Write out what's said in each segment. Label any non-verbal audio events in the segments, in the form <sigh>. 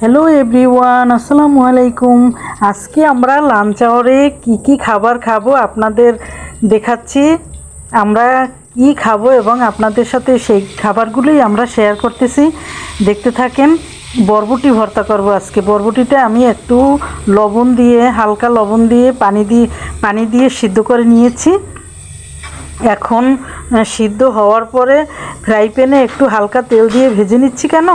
Hello everyone আসসালামু আলাইকুম আজকে আমরা লাঞ্চ আওয়ারে কী কী খাবার খাব আপনাদের দেখাচ্ছি। আমরা কি খাব এবং আপনাদের সাথে সেই খাবারগুলোই আমরা শেয়ার করতেছি। দেখতে থাকেন, বরবটি ভর্তা করব আজকে। বরবটিটা আমি একটু লবণ দিয়ে, হালকা লবণ দিয়ে পানি দিয়ে পানি দিয়ে সিদ্ধ করে নিয়েছি। এখন সিদ্ধ হওয়ার পরে ফ্রাই প্যানে একটু হালকা তেল দিয়ে ভেজে নিচ্ছি কেন?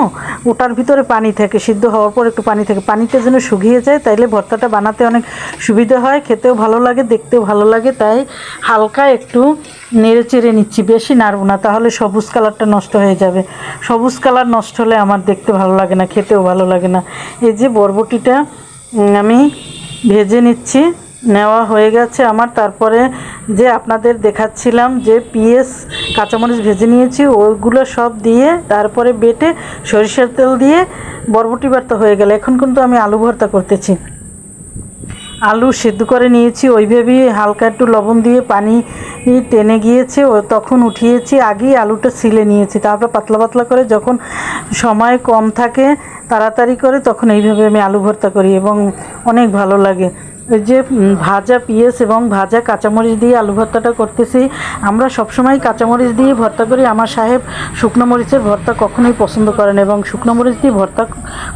ওটার ভিতরে পানি থাকে, সিদ্ধ হওয়ার পর একটু পানি থাকে। পানিটা যেন শুকিয়ে যায়, তাইলে ভর্তাটা বানাতে অনেক সুবিধা হয়, খেতেও ভালো লাগে, দেখতেও ভালো লাগে, তাই হালকা একটু নেড়ে চেড়ে নিচ্ছি, বেশি নাড়বো না, তাহলে সবুজ কালারটা নষ্ট হয়ে যাবে। সবুজ কালার নষ্ট হলে আমার দেখতে ভালো লাগে না, খেতেও ভালো লাগে না। এই যে বরবটিটা আমি ভেজে নিচ্ছি। নেওয়া হয়ে গেছে আমার। তারপরে যে আপনাদের দেখাচ্ছিলাম যে পিএস কাঁচামরিচ ভেজে নিয়েছি, ওইগুলো সব দিয়ে তারপরে বেটে সরিষার তেল দিয়ে বরবটি ভর্তা হয়ে গেল। এখন কিন্তু আমি আলু ভর্তা করতেছি। আলু সিদ্ধ করে নিয়েছি ওইভাবেই হালকা একটু লবণ দিয়ে পানি টেনে গিয়েছে, ও তখন উঠিয়েছি, আগেই আলুটা ছিলে নিয়েছি। তারপর পাতলা পাতলা করে যখন সময় কম থাকে, তাড়াতাড়ি করে তখন এইভাবে আমি আলু ভর্তা করি এবং অনেক ভালো লাগে। ওই যে ভাজা পিঁয়াজ এবং ভাজা কাঁচামরিচ দিয়ে আলু ভর্তাটা করতেছি, আমরা সবসময় কাঁচামরিচ দিয়ে ভর্তা করি। আমার সাহেব শুকনো মরিচের ভর্তা কখনোই পছন্দ করেন এবং শুকনো মরিচ দিয়ে ভর্তা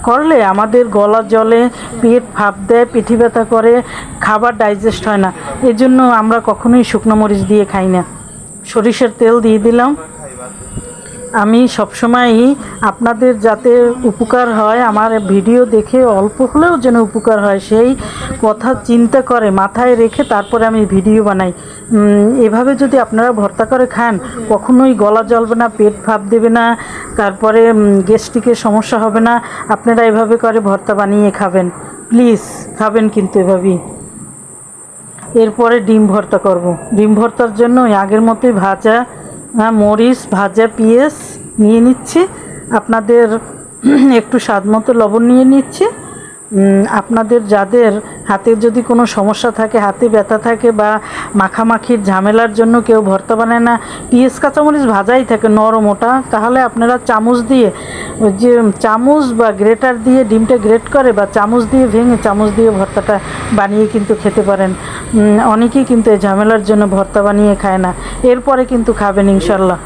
করলে আমাদের গলা জলে পেট ভাপ দেয়, পিঠি ব্যথা করে, খাবার ডাইজেস্ট হয় না। এর জন্য আমরা কখনোই শুকনো মরিচ দিয়ে খাই না। সরিষার তেল দিয়ে দিলাম। আমি সবসময়ই আপনাদের যাতে উপকার হয়, আমার ভিডিও দেখে অল্প হলেও যেন উপকার হয়, সেই কথা চিন্তা করে মাথায় রেখে তারপরে আমি ভিডিও বানাই। এভাবে যদি আপনারা ভর্তা করে খান, কখনোই গলা জ্বলবে না, পেট ভাপ দেবে না, তারপরে গ্যাস্ট্রিকের সমস্যা হবে না, আপনারা এভাবে করে ভর্তা বানিয়ে খাবেন। প্লিজ, খাবেন কিন্তু এভাবেই। এরপরে ডিম ভর্তা করব। ডিম ভর্তার জন্য আগের মতোই ভাজা আহ, মরিচ ভাজা পেঁয়াজ নিয়ে নিচ্ছি। আপনাদের <clears throat> একটু স্বাদ মতো লবণ নিয়ে নিচ্ছি। আপনাদের যাদের হাতের যদি কোনো সমস্যা থাকে, হাতে ব্যথা থাকে বা মাখামাখির ঝামেলার জন্য কেউ ভর্তা বানায় না, পেঁয়াজ, কাঁচামরিচ ভাজাই থাকে, নরম ওটা, তাহলে আপনারা চামচ দিয়ে যে চামচ বা গ্রেটার দিয়ে ডিমটা গ্রেট করে বা চামচ দিয়ে ভেঙে চামচ দিয়ে ভর্তাটা বানিয়ে কিন্তু খেতে পারেন। অনেকেই কিন্তু এই ঝামেলার জন্য ভর্তা বানিয়ে খায় না। এরপরে কিন্তু খাবেন ইনশাল্লাহ।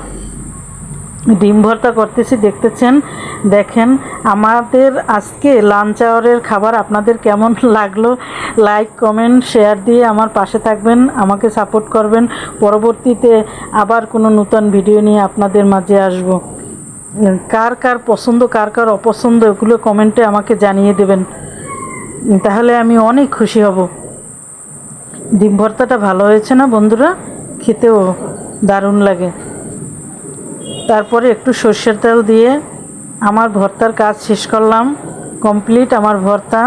ডিম ভর্তা করতেছি, দেখতেছেন, দেখেন, আমাদের আজকে লাঞ্চ আওয়ারের খাবার আপনাদের কেমন <laughs> লাগল? লাইক কমেন্ট শেয়ার দিয়ে আমার পাশে থাকবেন, আমাকে সাপোর্ট করবেন। পরবর্তীতে আবার কোনো নূতন ভিডিও নিয়ে আপনাদের মাঝে আসব। কার কার পছন্দ, কার কার অপছন্দ, এগুলো কমেন্টে আমাকে জানিয়ে দেবেন। তাহলে আমি অনেক খুশি হব। ডিম ভর্তাটা ভালো হয়েছে না বন্ধুরা? খেতেও দারুণ লাগে। তারপরে একটু সর্ষের তেল দিয়ে আমার ভর্তার কাজ শেষ করলাম। কমপ্লিট আমার ভর্তা।